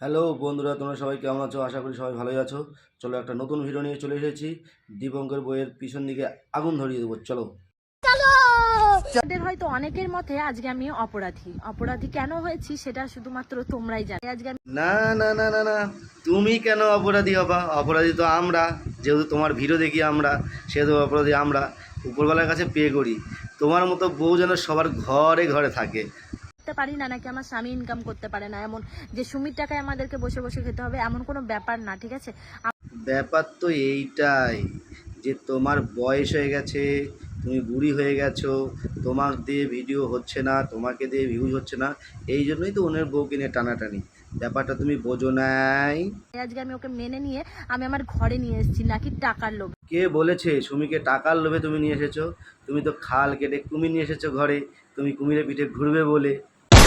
Hello বন্ধুরা তোমরা সবাই কেমন আছো? আশা করি সবাই ভালোই আছো। চলো একটা নতুন ভিডিও নিয়ে চলে এসেছি। দীপঙ্কর বইয়ের পিছন দিকে আগুন ধরিয়ে দেবো। চলো। তোমাদের হয়তো অনেকের মতে আজকে আমি অপরাধী। অপরাধী কেন হয়েছি সেটা শুধুমাত্র তোমরাই জানো। আজকে না না না না না। তুমি কেন অপরাধী হবা? অপরাধী তো আমরা। যেহেতু তোমার ভিডিও দেখি আমরা সেহেতু অপরাধী আমরা। উপরবেলার কাছে পে করি। তোমার মতো বউ যেন সবার ঘরে ঘরে থাকে। করতে পারি না নাকি আমার স্বামী ইনকাম করতে পারে না এমন যে সুমির টাকায় আমাদেরকে বসে বসে খেতে হবে এমন কোনো ব্যাপার না ঠিক আছে? ব্যাপার তো এইটাই যে তোমার বয়স হয়ে গেছে তুমি বুড়ি হয়ে গেছো তোমার দিয়ে ভিডিও হচ্ছে না তোমাকে দিয়ে ভিউজ হচ্ছে না এই জন্যই তো ওনের বউকে নিয়ে টানাটানি। ব্যাপারটা তুমি বোঝো নাই। আজকে আমি ওকে মেনে নিয়ে আমি আমার ঘরে নিয়ে এসেছি নাকি টাকার লোভ। কে বলেছে? সুমিকে টাকার লোভে তুমি নিয়ে এসেছ? তুমি তো খাল কেটে কুমির নিয়ে এসেছ ঘরে তুমি কুমিরের পিঠে ঘুরবে বলে।